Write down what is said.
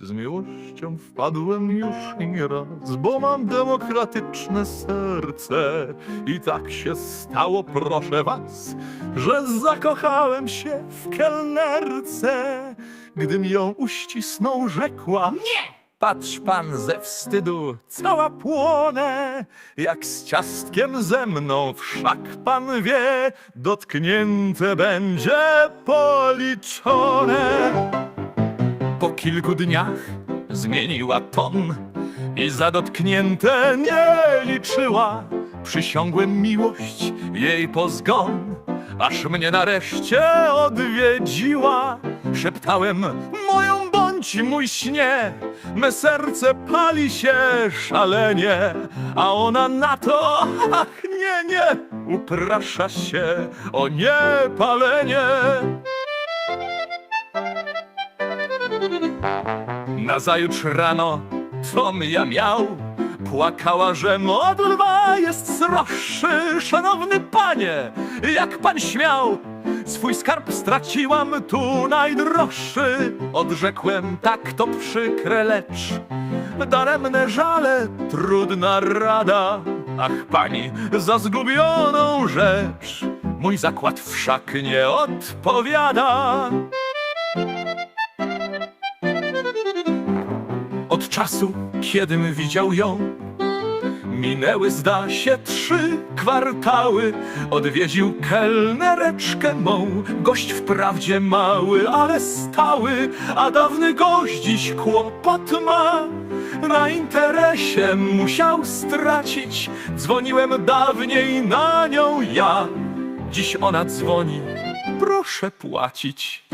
Z miłością wpadłem już nieraz, bo mam demokratyczne serce. I tak się stało, proszę was, że zakochałem się w kelnerce. Gdym ją uścisnął, rzekła Nie! Patrz pan ze wstydu, cała płonę, jak z ciastkiem ze mną, wszak pan wie, dotknięte będzie policzone. Po kilku dniach zmieniła ton i za dotknięte nie liczyła. Przysiągłem miłość jej po zgon, aż mnie nareszcie odwiedziła. Szeptałem moją bądź mój śnie, me serce pali się szalenie, a ona na to, ach nie, nie, uprasza się o niepalenie. Nazajutrz rano, com ja miał, płakała, że od lwa jest sroższy. Szanowny panie, jak pan śmiał, swój skarb straciłam tu najdroższy. Odrzekłem, tak to przykre, lecz daremne żale, trudna rada. Ach, pani, za zgubioną rzecz, mój zakład wszak nie odpowiada. Czasu, kiedym widział ją, minęły zda się trzy kwartały. Odwiedził kelnereczkę mą, gość wprawdzie mały, ale stały, a dawny gość dziś kłopot ma. Na interesie musiał stracić, dzwoniłem dawniej na nią ja. Dziś ona dzwoni, proszę płacić.